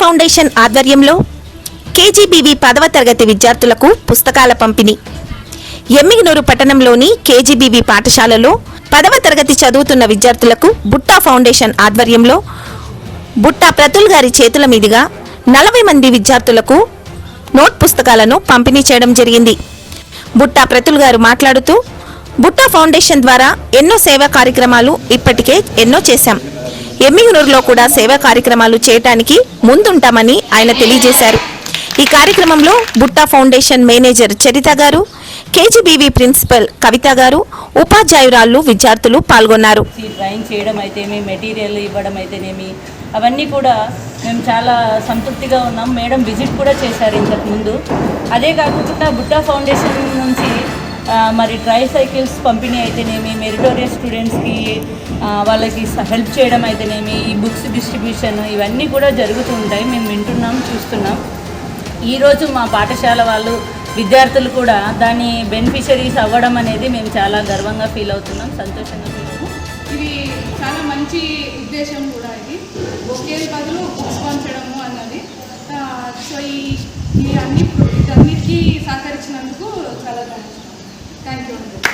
Foundation ఆధ్వర్యంలో KGBV పదవ తరగతి విద్యార్థులకు పుస్తకాల పంపిణీ. ఎమ్మిగనూరు పట్టణంలోని కేజీబీవి పాఠశాలలో పదవ తరగతి చదువుతున్న విద్యార్థులకు బుట్టా ఫౌండేషన్ ఆధ్వర్యంలో బుట్టా ప్రతుల్ గారి చేతుల మీదుగా నలభై మంది విద్యార్థులకు నోట్ పుస్తకాలను పంపిణీ చేయడం జరిగింది. బుట్టా ప్రతుల్ గారు మాట్లాడుతూ బుట్టా ఫౌండేషన్ ద్వారా ఎన్నో సేవా కార్యక్రమాలు ఇప్పటికే ఎన్నో చేశాం. ఎమ్మిగునూరులో కూడా సేవా కార్యక్రమాలు చేయటానికి ముందుంటామని ఆయన తెలియజేశారు. ఈ కార్యక్రమంలో బుట్టా ఫౌండేషన్ మేనేజర్ చరిత గారు కేజీబీవీ ప్రిన్సిపల్ కవిత గారు ఉపాధ్యాయురాళ్ళు విద్యార్థులు పాల్గొన్నారు. డ్రాయింగ్ చేయడం అయితేమి మెటీరియల్ ఇవ్వడం అయితేనేమి అవన్నీ కూడా మేము చాలా సంతృప్తిగా ఉన్నాం. మేడం విజిట్ కూడా చేశారు ఇంతకుముందు అదే కాకుండా బుట్టా ఫౌండేషన్ నుంచి మరి ట్రై సైకిల్స్ పంపిణీ అయితేనేమి మెరిటోరియస్ స్టూడెంట్స్కి వాళ్ళకి హెల్ప్ చేయడం అయితేనేమి ఈ బుక్స్ డిస్ట్రిబ్యూషన్ ఇవన్నీ కూడా జరుగుతూ ఉంటాయి. మేము వింటున్నాం చూస్తున్నాం. ఈరోజు మా పాఠశాల వాళ్ళు విద్యార్థులు కూడా దాని బెనిఫిషరీస్ అవ్వడం అనేది మేము చాలా గర్వంగా ఫీల్ అవుతున్నాం సంతోషంగా ఫీల్ అవుతున్నాం. ఇది చాలా మంచి ఉద్దేశం కూడా ఇది. ఒకే బదులు బుక్స్ పంచడము అన్నది. సో ఈ ఈ సహకరించినందుకు చాలా థ్యాంక్స్ Thank you.